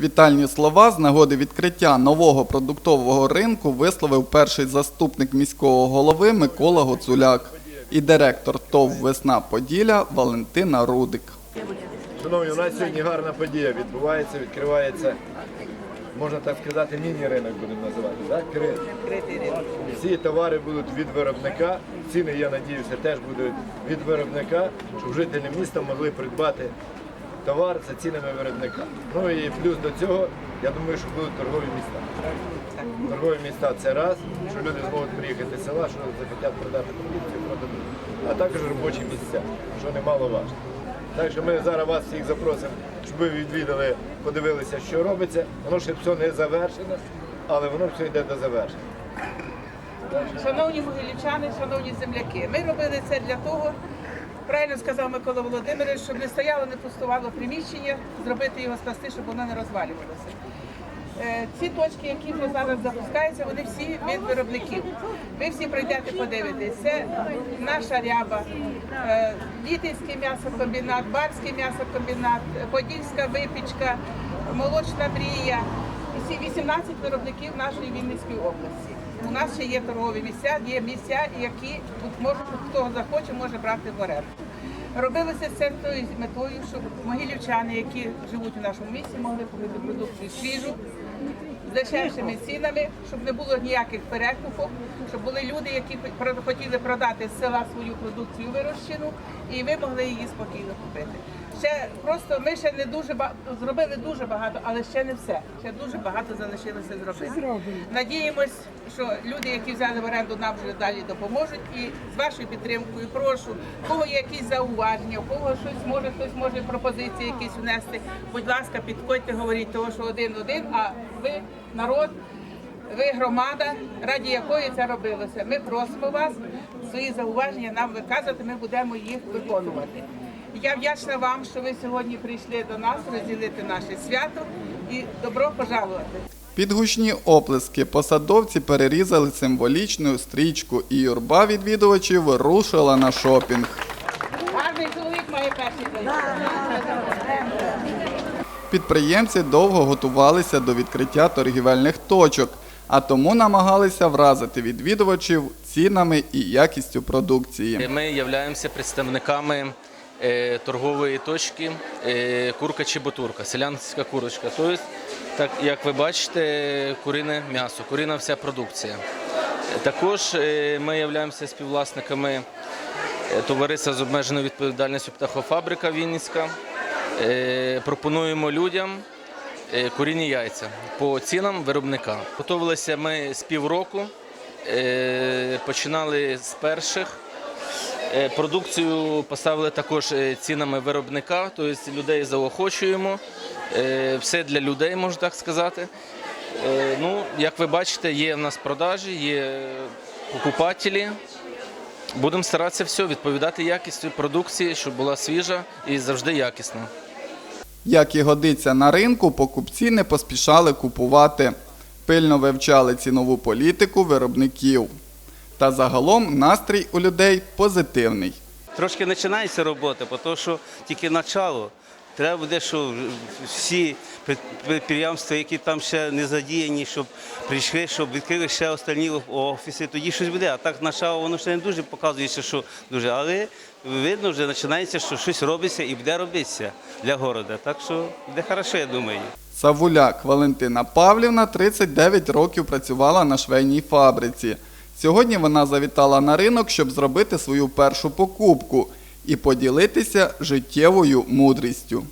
Вітальні слова з нагоди відкриття нового продуктового ринку висловив перший заступник міського голови Микола Гоцуляк і директор ТОВ Весна Поділля Валентина Рудик. Шановні, у нас сьогодні гарна подія відбувається, відкривається, можна так сказати, міні-ринок будемо називати. Так? Всі товари будуть від виробника, ціни, я надіюся, теж будуть від виробника, щоб жителі міста могли придбати товар за цінами виробника. Ну і плюс до цього, я думаю, що будуть торгові міста. Торгові міста це раз, що люди зможуть приїхати з села, що захотять продати продукцію, продадуть. А також робочі місця, що немало важливо. Так що ми зараз вас всіх запросимо, щоб ви відвідали, подивилися, що робиться. Воно ще все не завершено, але воно все йде до завершення. Шановні могилівчани, шановні земляки, ми робили це для того, правильно сказав Микола Володимирович, щоб не стояло, не пустувало приміщення, зробити його спасти, щоб воно не розвалювалося. Е, Ці точки, які вже зараз запускаються, вони всі від виробників. Ви всі прийдете подивитесь. Це наша ряба, е, Літинський м'ясокомбінат, Барський м'ясокомбінат, Подільська випічка, молочна мрія. І всі 18 виробників нашої Вінницької області. У нас ще є торгові місця, є місця, які тут може, хто захоче, може брати в оренду. Робилося це з тою метою, щоб могилівчани, які живуть у нашому місті, могли купити продукцію свіжу, з дешевшими цінами, щоб не було ніяких перекупок, щоб були люди, які хотіли продати з села свою продукцію вирощену, і ви могли її спокійно купити. Ще просто ми ще не дуже зробили дуже багато, але ще не все. Ще дуже багато залишилося зробити. Надіємось, що люди, які взяли в оренду, нам вже далі допоможуть. І з вашою підтримкою прошу, у кого є якісь зауваження, у кого щось може, хтось може пропозиції якісь внести. Будь ласка, підходьте, говоріть того, що один-один, а ви народ. Ви громада, раді якої це робилося. Ми просимо вас свої зауваження нам виказувати, ми будемо їх виконувати. Я вдячна вам, що ви сьогодні прийшли до нас розділити наше свято і добро пожалувати. Під гучні оплески посадовці перерізали символічну стрічку, і юрба відвідувачів рушила на шопінг. Гарний чоловік має перший день. Підприємці довго готувалися до відкриття торгівельних точок, а тому намагалися вразити відвідувачів цінами і якістю продукції. Ми являємося представниками е, торгової точки е, курка чи бутурка, селянська курочка. Тобто, так як ви бачите, курине м'ясо, курина вся продукція. Е, Також е, ми являємося співвласниками е, товариства з обмеженою відповідальністю птахофабрика Вінницька. Е, Пропонуємо людям е, курінні яйця по цінам виробника. Готувалися ми з півроку, е, починали з перших. Продукцію поставили також цінами виробника, тобто людей заохочуємо. Все для людей, можна так сказати. Ну, як ви бачите, є в нас продажі, є покупателі. Будемо старатися все відповідати якістю продукції, щоб була свіжа і завжди якісна. Як і годиться на ринку, покупці не поспішали купувати, пильно вивчали цінову політику виробників. Та загалом настрій у людей позитивний. Трошки починається робота, бо то, що тільки начало. Треба буде, що всі підприємства, які там ще не задіяні, щоб прийшли, щоб відкрили ще останні офіси, тоді щось буде. А так начало воно ще не дуже показується, що дуже. Але видно, вже починається, що щось робиться і буде робитися для міста. Так що буде хорошо, я думаю. Савуляк Валентина Павлівна 39 років працювала на швейній фабриці. Сьогодні вона завітала на ринок, щоб зробити свою першу покупку і поділитися життєвою мудрістю.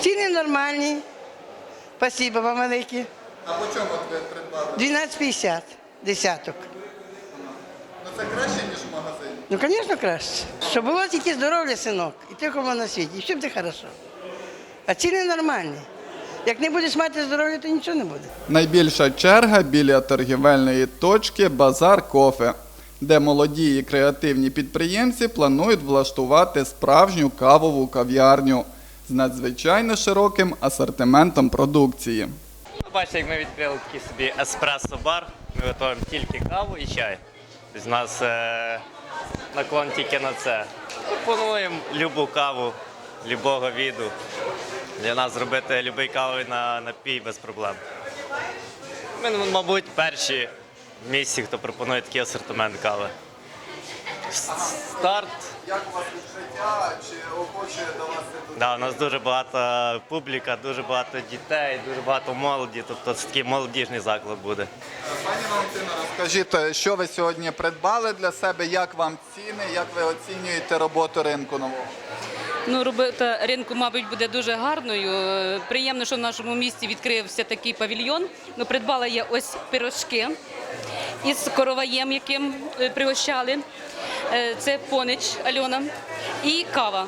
Ціни нормальні. Спасибо вам велике. А по чому ви придбали? 12,50 десяток. Ну це краще, ніж в магазині. Ну, звісно, краще. Щоб було тільки здоров'я, синок, і тихо на світі, і все буде хорошо. А ціни нормальні. Як не будеш мати здоров'я, то нічого не буде. Найбільша черга біля торгівельної точки Базар Кофе, де молоді і креативні підприємці планують влаштувати справжню кавову кав'ярню з надзвичайно широким асортиментом продукції. Бачите, як ми відкрили такий собі еспресо-бар. Ми готуємо тільки каву і чай. У нас е, наклон тільки на це. Пропонуємо любу каву, любого віду. Для нас зробити будь-який кавовий на- напій без проблем. Ми, мабуть, перші в місті, хто пропонує такий асортимент кави. Старт. Як у вас відкриття? Чи охоче до вас ідуть? Да, у нас дуже багато публіка, дуже багато дітей, дуже багато молоді. Тобто це такий молодіжний заклад буде. Пані Валентино, розкажіть, що ви сьогодні придбали для себе, як вам ціни, як ви оцінюєте роботу ринку нового? Ну, робота ринку, мабуть, буде дуже гарною. Е, Приємно, що в нашому місті відкрився такий павільйон. Ну, придбала я ось пирожки із короваєм, яким е, пригощали. Е, Це понич Альона і кава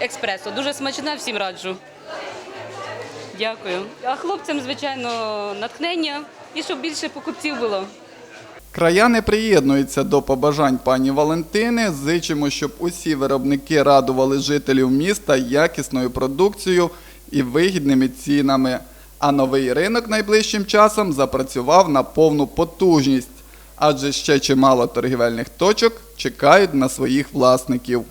експресо. Дуже смачна, всім раджу. Дякую. А хлопцям, звичайно, натхнення і щоб більше покупців було. Краяни приєднуються до побажань пані Валентини. Зичимо, щоб усі виробники радували жителів міста якісною продукцією і вигідними цінами. А новий ринок найближчим часом запрацював на повну потужність, адже ще чимало торгівельних точок чекають на своїх власників.